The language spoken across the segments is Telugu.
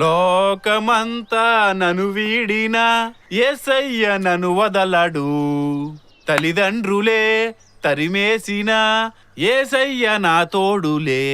లోకమంతా నను వీడినా ఏసయ్య నను వదలడు. తల్లిదండ్రులే తరిమేసిన ఏసయ్య నా తోడులే.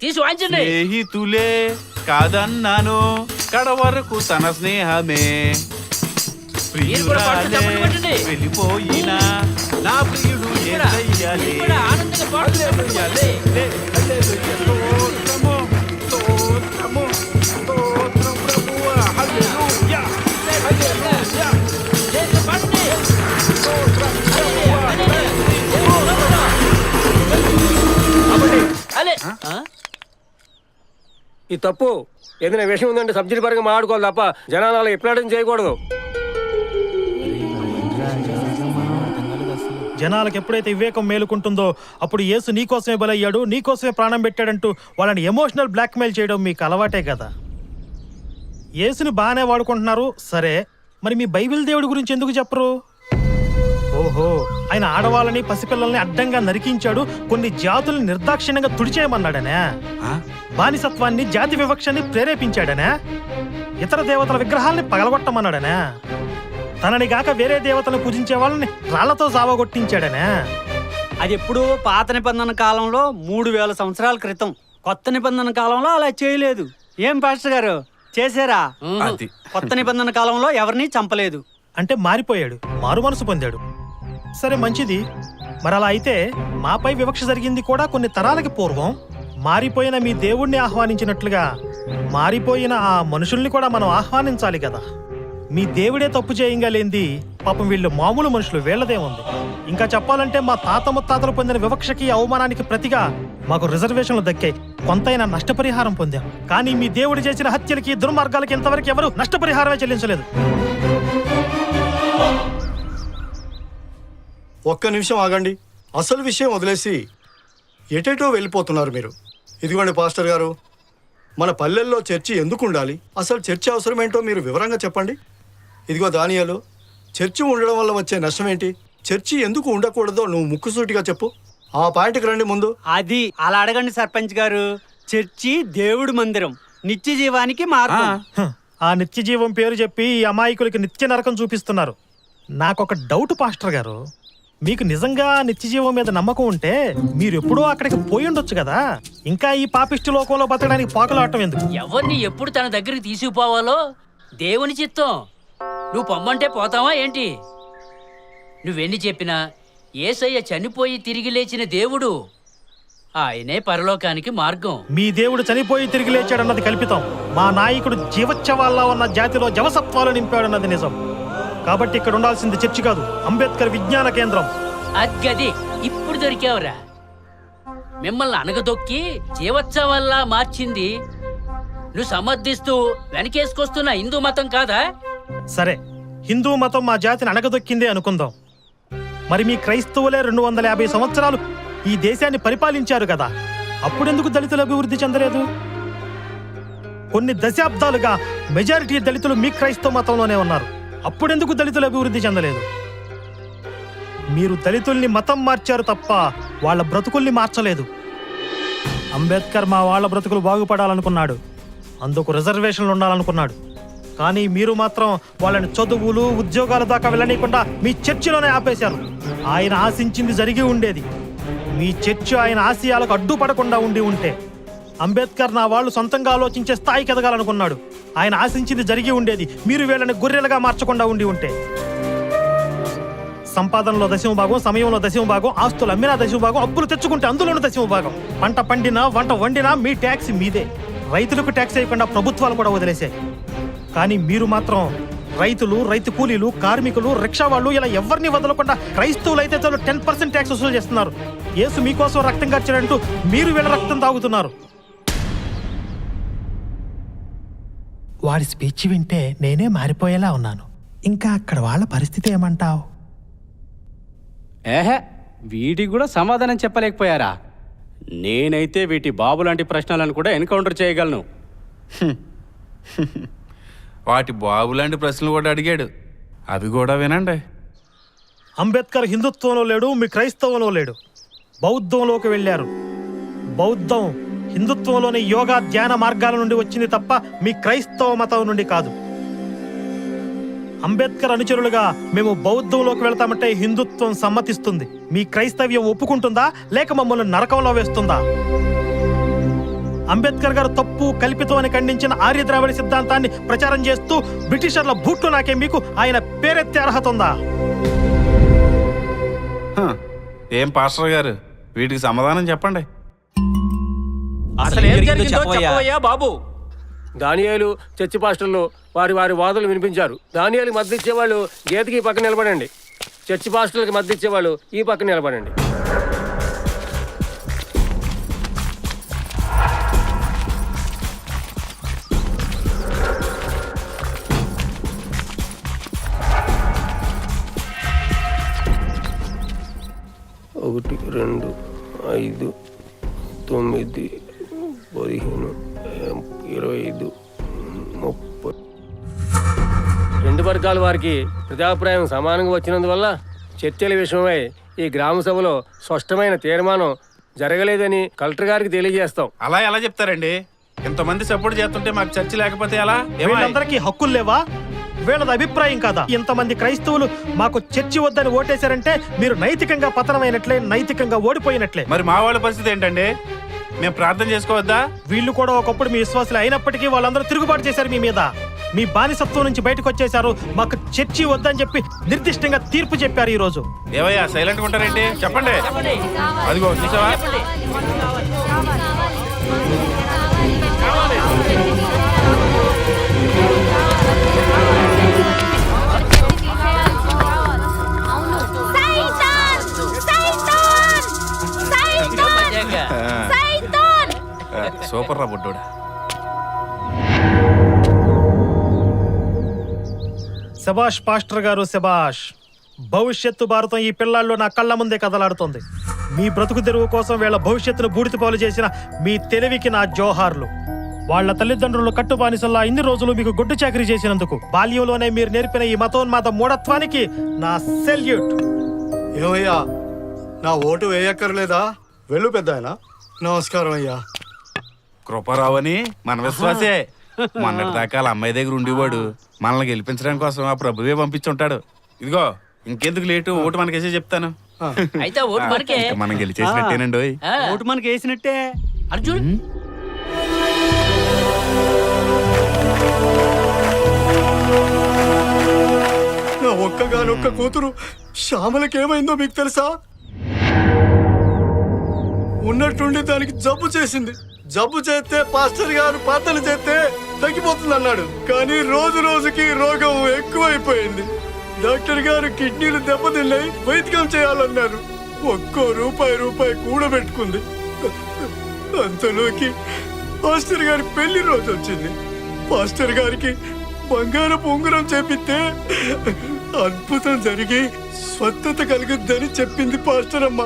తీసి వాయించండి. స్నేహితులే కాదన్నాను కడవరకు తన స్నేహమే. మీరు కూడా పాటలు ప్రియురాలే చప్పట్లు కొట్టండి. వెళ్ళిపోయినా ఈ తప్పు ఏదైనా విషయం ఉందంటే సబ్సిడీ పరంగా మాట్లాడుకోవాలి తప్ప జనాలు అలా ఎప్పుడైనా చేయకూడదు. జనాలకు ఎప్పుడైతే వివేకం మేలుకుంటుందో అప్పుడు యేసు నీకోసమే బలయ్యాడు నీకోసమే ప్రాణం పెట్టాడంటూ వాళ్ళని ఎమోషనల్ బ్లాక్మెయిల్ చేయడం మీకు అలవాటే కదా. యేసుని బాగానే వాడుకుంటున్నారు సరే. మరి మీ బైబిల్ దేవుడి గురించి ఎందుకు చెప్పరు? ఓహో ఆయన ఆడవాళ్ళని పసిపిల్లల్ని అడ్డంగా నరికించాడు. కొన్ని జాతుల్ని నిర్దాక్షిణ్యంగా తుడిచేయమన్నాడనే. ఆ? బానిసత్వాన్ని జాతి వివక్షని ప్రేరేపించాడనే. ఇతర దేవతల విగ్రహాల్ని పగలగొట్టమన్నాడనే. తనని గాక వేరే దేవతలను పూజించే వాళ్ళని రాళ్ళతో సావగొట్టించాడనే అది ఎప్పుడూ పాత నిబంధన కాలంలో మూడు వేల సంవత్సరాల క్రితం. కొత్త నిబంధన కాలంలో అలా చేయలేదు. ఏం పాస్టర్ గారు? చేశారా? కొత్త నిబంధన కాలంలో ఎవరిని చంపలేదు. అంటే మారిపోయాడు. మారు మనసు పొందాడు. సరే మంచిది. మరి అలా అయితే మాపై వివక్ష జరిగింది కూడా కొన్ని తరాలకి పూర్వం. మారిపోయిన మీ దేవుణ్ణి ఆహ్వానించినట్లుగా మారిపోయిన ఆ మనుషుల్ని కూడా మనం ఆహ్వానించాలి కదా. మీ దేవుడే తప్పు చేయంగా లేంది పాపం వీళ్ళు మామూలు మనుషులు వీళ్ళదే ఉంది. ఇంకా చెప్పాలంటే మా తాత ముత్తాతలు పొందిన వివక్షకి అవమానానికి ప్రతిగా మాకు రిజర్వేషన్లు దక్కాయి కొంతైనా నష్టపరిహారం పొందాం. కానీ మీ దేవుడు చేసిన హత్యలకి దుర్మార్గాలకి ఇంతవరకు ఎవరు నష్టపరిహారమే చెల్లించలేదు. ఒక్క నిమిషం ఆగండి. అసలు విషయం వదిలేసి ఎటెటో వెళ్ళిపోతున్నారు మీరు. ఇదిగోండి పాస్టర్ గారు మన పల్లెల్లో చర్చి ఎందుకు ఉండాలి అసలు చర్చి అవసరం ఏంటో మీరు వివరంగా చెప్పండి. ఇదిగో దానియాలు చర్చి ఉండడం వల్ల వచ్చే నష్టం ఏంటి చర్చి ఎందుకు ఉండకూడదో నువ్వు ముక్కుసూటిగా చెప్పు. ఆ పాయింట్కి రండి ముందు. అది అలా అడగండి సర్పంచ్ గారు. చర్చి దేవుడి మందిరం నిత్య జీవానికి మార్గం. ఆ నిత్య జీవం పేరు చెప్పి ఈ అమాయకులకి నిత్య నరకం చూపిస్తున్నారు. నాకొక డౌట్ పాస్టర్ గారు. మీకు నిజంగా నిత్య జీవం మీద నమ్మకం ఉంటే మీరు ఎప్పుడో అక్కడికి పోయి ఉండొచ్చు కదా. ఇంకా ఈ పాపిష్టి లోకంలో బతకడానికి పాకలాటం ఎందుకు? ఎవరిని ఎప్పుడు తన దగ్గరికి తీసుకుపోవాలో? దేవుని చిత్తం. నువ్వు పొమ్మంటే పోతావా ఏంటి? నువ్వెన్ని చెప్పినా ఏసయ్య చనిపోయి తిరిగి లేచిన దేవుడు ఆయనే పరలోకానికి మార్గం. మీ దేవుడు చనిపోయి తిరిగి లేచాడన్నది కల్పితం. మా నాయకుడు జీవోత్సవాల్లో ఉన్న జాతిలో జవసత్వాలు నింపాడన్నది నిజం. కాబట్టి ఇక్కడ ఉండాల్సింది చర్చి కాదు అంబేద్కర్ విజ్ఞాన కేంద్రం. అద్గది ఇప్పుడు దొరికావురా. మిమ్మల్ని అనగదొక్కి జీవోత్సవాల్లా మార్చింది. నువ్వు సమర్థిస్తూ వెనకేసుకొస్తున్న హిందూ మతం కాదా? సరే హిందూ మతం మా జాతిని అణగదొక్కిందే అనుకుందాం. మరి మీ క్రైస్తవులే రెండు వందల యాభై సంవత్సరాలు ఈ దేశాన్ని పరిపాలించారు కదా. అప్పుడెందుకు దళితులు అభివృద్ధి చెందలేదు? కొన్ని దశాబ్దాలుగా మెజారిటీ దళితులు మీ క్రైస్తవ మతంలోనే ఉన్నారు. అప్పుడెందుకు దళితులు అభివృద్ధి చెందలేదు? మీరు దళితుల్ని మతం మార్చారు తప్ప వాళ్ళ బ్రతుకుల్ని మార్చలేదు. అంబేద్కర్ మా వాళ్ళ బ్రతుకులు బాగుపడాలనుకున్నాడు. అందుకు రిజర్వేషన్లు ఉండాలనుకున్నాడు. కానీ మీరు మాత్రం వాళ్ళని చదువులు ఉద్యోగాల దాకా వెళ్ళనీయకుండా మీ చర్చిలోనే ఆపేశారు. ఆయన ఆశించింది జరిగి ఉండేది. మీ చర్చి ఆయన ఆశయాలకు అడ్డుపడకుండా ఉండి ఉంటే. అంబేద్కర్ నా వాళ్ళు సొంతంగా ఆలోచించే స్థాయికి ఎదగాలనుకున్నాడు. ఆయన ఆశించింది జరిగి ఉండేది మీరు వీళ్ళని గొర్రెలుగా మార్చకుండా ఉండి ఉంటే. సంపాదనలో దశమ భాగం సమయంలో దశమ భాగం ఆస్తులు అమ్మినా దశమ భాగం అప్పులు తెచ్చుకుంటే అందులోనూ దశమ భాగం. పంట పండినా వంట వండినా మీ ట్యాక్స్ మీదే. రైతులకు ట్యాక్స్ వేయకుండా ప్రభుత్వాలు కూడా వదిలేశాయి. కానీ మీరు మాత్రం రైతులు రైతు కూలీలు కార్మికులు రిక్షా వాళ్ళు ఇలా ఎవరిని వదలకుండా క్రైస్తవులు అయితే చాలు టెన్ పర్సెంట్ ట్యాక్స్ వసూలు చేస్తున్నారు. యేసు మీకోసం రక్తం ఖర్చాడంటూ మీరు వీళ్ళ రక్తం తాగుతున్నారు. వాడి స్పీచ్ వింటే నేనే మారిపోయేలా ఉన్నాను. ఇంకా అక్కడ వాళ్ళ పరిస్థితి ఏమంటావు? ఏహే వీటికి కూడా సమాధానం చెప్పలేకపోయారా? నేనైతే వీటి బాబు లాంటి ప్రశ్నలను కూడా ఎన్కౌంటర్ చేయగలను. వాటి బాబు లాంటి ప్రశ్నలు కూడా అడిగాడు. అవి కూడా వినండి. అంబేద్కర్ హిందుత్వంలో లేడు మీ క్రైస్తవంలో లేడు. బౌద్ధంలోకి వెళ్ళారు. బౌద్ధం హిందుత్వంలోని యోగా ధ్యాన మార్గాల నుండి వచ్చింది తప్ప మీ క్రైస్తవ మతం నుండి కాదు. అంబేద్కర్ అనుచరులుగా మేము బౌద్ధంలోకి వెళ్తామంటే హిందుత్వం సమ్మతిస్తుంది. మీ క్రైస్తవ్యం ఒప్పుకుంటుందా? లేక మమ్మల్ని నరకంలో వేస్తుందా? అంబేద్కర్ గారు తప్పు కల్పితం అని ఖండించిన ఆర్య ద్రావిడ సిద్ధాంతాన్ని ప్రచారం చేస్తూ బ్రిటిషర్ల బూట్లు నాకే మీకు ఆయన పేరెత్తే అర్హత ఉందా? ఏం పాస్టర్ గారు? వీటికి సమాధానం చెప్పండి. అసలు ఏం జరిగిందో చెప్పవయ్యా బాబు? దానియాలు చర్చి పాస్టర్లు వారి వారి వాదనలు వినిపించారు. దానియాలకి మద్దతు ఇచ్చేవాళ్ళు గీతకి ఈ పక్క నిలబడండి. చర్చి పాస్టర్లకి మద్దతు ఇచ్చేవాళ్ళు ఈ పక్క నిలబడండి. ఒకటి రెండు ఐదు తొమ్మిది పదిహేను ఇరవై ఐదు ముప్పై. రెండు వర్గాల వారికి ప్రజాభిప్రాయం సమానంగా వచ్చినందువల్ల చర్చల విషయమై ఈ గ్రామ సభలో స్పష్టమైన తీర్మానం జరగలేదని కలెక్టర్ గారికి తెలియజేస్తాం. అలా ఎలా చెప్తారండి? ఇంతమంది సపోర్ట్ చేస్తుంటే మాకు చర్చ లేకపోతే ఎలా? వీళ్ళందరికీ హక్కులు లేవా? వీళ్ళది అభిప్రాయం కాదా? ఇంతమంది క్రైస్తవులు మాకు చర్చి వద్దని ఓటేశారంటే మీరు నైతికంగా పతనమైనట్లే నైతికంగా ఓడిపోయినట్లే. మరి మా వాళ్ళ పరిస్థితి ఏంటండి? మేము ప్రార్థన చేసుకోవద్దా? వీళ్ళు కూడా ఒకప్పుడు మీ విశ్వాసులు అయినప్పటికీ వాళ్ళందరూ తిరుగుబాటు చేశారు మీ మీద. మీ బానిసత్వం నుంచి బయటకు వచ్చేశారు. మాకు చర్చి వద్దని చెప్పి నిర్దిష్టంగా తీర్పు చెప్పారు ఈ రోజు ఏవయ్యా సైలెంట్గా ఉంటారేంటి? చెప్పండి. అదిగో చూసావా? సూపర్ రా బుడ్డోడు. శబాష్ పాస్టర్ గారు శబాష్ భవిష్యత్తు భారతం ఈ పిల్లాల్లో నా కళ్ళ ముందే కదలాడుతోంది. మీ బ్రతుకు తెరువు కోసం వీళ్ళ భవిష్యత్తును బూడిద పాలు చేసిన మీ తెలివికి నా జోహార్లు. వాళ్ళ తల్లిదండ్రులు కట్టుబానిసల్లా ఇన్ని రోజులు మీకు గుడ్డు చాకరీ చేసినందుకు బాల్యంలోనే మీరు నేర్పిన ఈ మతోన్మాద మూఢత్వానికి నా సెల్యూట్. ఏమయ్యా? నా ఓటు వేయక్కర్లేదా? వెళ్ళు పెద్ద నమస్కారం అయ్యా. కృపారావు అని మన విశ్వాసే. మొన్నటి దాకా వాళ్ళ అమ్మాయి దగ్గర ఉండేవాడు మనల్ని గెలిపించడం కోసం ఆ ప్రభువే పంపించుంటాడు. ఇదిగో ఇంకెందుకు లేటు? ఓటు మనకేసే చెప్తాను. అయితే ఓటు మనకే. ఇంకా మనం గెలిచేసినట్టేనండి ఓటు మనకి వేసినట్టే. అర్జున్ నా ఒక్కగానొక్క కూతురు శ్యామలకి ఏమైందో మీకు తెలుసా? ఉన్నట్టుండి దానికి జబ్బు చేసింది. జబ్బు చేస్తే పాస్టర్ గారు ప్రార్థన చేస్తే తగ్గిపోతుంది అన్నాడు కానీ రోజు రోజుకి రోగం ఎక్కువైపోయింది. డాక్టర్ గారు కిడ్నీలు దెబ్బతిన్నాయి వైద్యం చేయాలన్నారు. ఒక్కో రూపాయి రూపాయి కూడబెట్టుకుంది. అంతలోకి పాస్టర్ గారి పెళ్ళి రోజు వచ్చింది. పాస్టర్ గారికి బంగారపు ఉంగరం చేపిస్తే అద్భుతం జరిగి స్వచ్ఛత కలుగుద్దని చెప్పింది పాస్టర్ అమ్మ.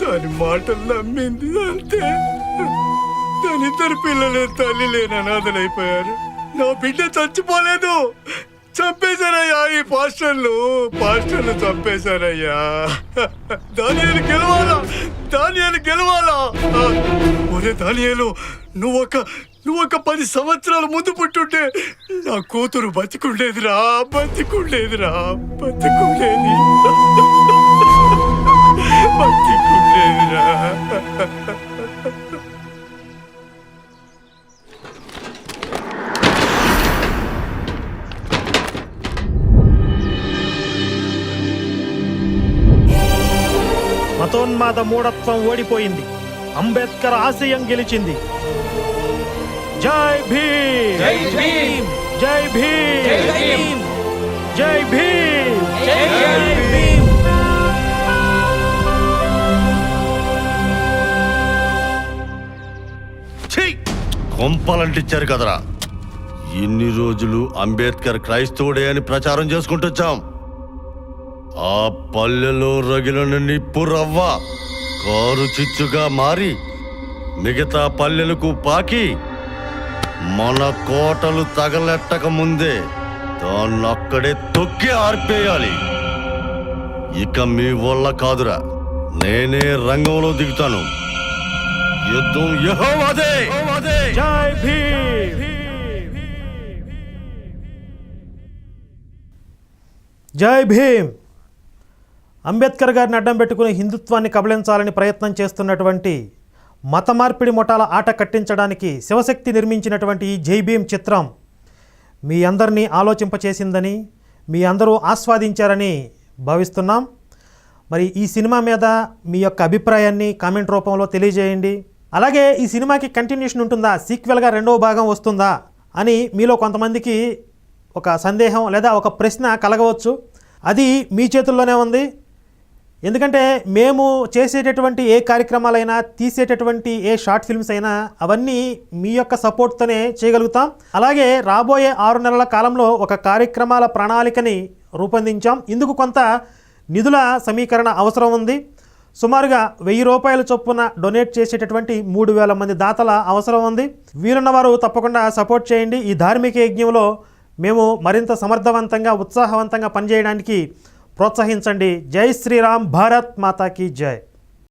దాని మాటలు నమ్మింది అంతే. దానిద్దరు పిల్లలు తల్లి లేని అనాథలైపోయారు నా బిడ్డ చచ్చిపోలేదు. చంపేశారయ్యా ఈ పాస్టర్లు. పాస్టర్లు చంపేశారయ్యా. దానియాలు గెలవాలా? దానియాలు గెలవాలా? ఒరే దానియాలు నువ్వొక నువ్వొక పది సంవత్సరాల ముందు పుట్టుంటే నా కూతురు బతికుండేదిరా బతికుండేదిరా బతికుండేది. బతికుండేదిరా. మతోన్మాద మూఢత్వం ఓడిపోయింది. అంబేద్కర్ ఆశయం గెలిచింది. జై భీమ్! జై భీమ్! జై భీమ్! జై భీమ్! జై భీమ్! కొంపలంటిచ్చారు కదరా. ఇన్ని రోజులు అంబేద్కర్ క్రైస్తవుడే అని ప్రచారం చేసుకుంటొచ్చాం. ఆ పల్లెలో రగిలిన నిప్పు రవ్వ కారు చిచ్చుగా మారి మిగతా పల్లెలకు పాకి మన కోటలు తగలెట్టక ముందే దాన్నక్కడే తొక్కి ఆర్పేయాలి. ఇక మీ వల్ల కాదురా. నేనే రంగంలో దిగుతాను. యుద్ధం యెహోవాదే! జై భీమ్ జై భీమ్! అంబేద్కర్ గారిని అడ్డం పెట్టుకుని హిందుత్వాన్ని కబళించాలని ప్రయత్నం చేస్తున్నటువంటి మత మార్పిడి ముఠాల ఆట కట్టించడానికి శివశక్తి నిర్మించినటువంటి ఈ జై భీమ్ చిత్రం మీ అందరినీ ఆలోచింపచేసిందని మీ అందరూ ఆస్వాదించారని భావిస్తున్నాం. మరి ఈ సినిమా మీద మీ యొక్క అభిప్రాయాన్ని కామెంట్ రూపంలో తెలియజేయండి. అలాగే ఈ సినిమాకి కంటిన్యూషన్ ఉంటుందా? సీక్వెల్గా రెండవ భాగం వస్తుందా? అని మీలో కొంతమందికి ఒక సందేహం లేదా ఒక ప్రశ్న కలగవచ్చు. అది మీ చేతుల్లోనే ఉంది. ఎందుకంటే మేము చేసేటటువంటి ఏ కార్యక్రమాలైనా తీసేటటువంటి ఏ షార్ట్ ఫిల్మ్స్ అయినా అవన్నీ మీ యొక్క సపోర్ట్తోనే చేయగలుగుతాం. అలాగే రాబోయే ఆరు నెలల కాలంలో ఒక కార్యక్రమాల ప్రణాళికని రూపొందించాం. ఇందుకు కొంత నిధుల సమీకరణ అవసరం ఉంది. సుమారుగా వెయ్యి రూపాయల చొప్పున డొనేట్ చేసేటటువంటి మూడు వేల మంది దాతల అవసరం ఉంది. వీలున్న వారు తప్పకుండా సపోర్ట్ చేయండి. ఈ ధార్మిక యజ్ఞంలో మేము మరింత సమర్థవంతంగా ఉత్సాహవంతంగా పనిచేయడానికి ప్రోత్సహించండి జై శ్రీరామ్ భారత్ మాతాకి జై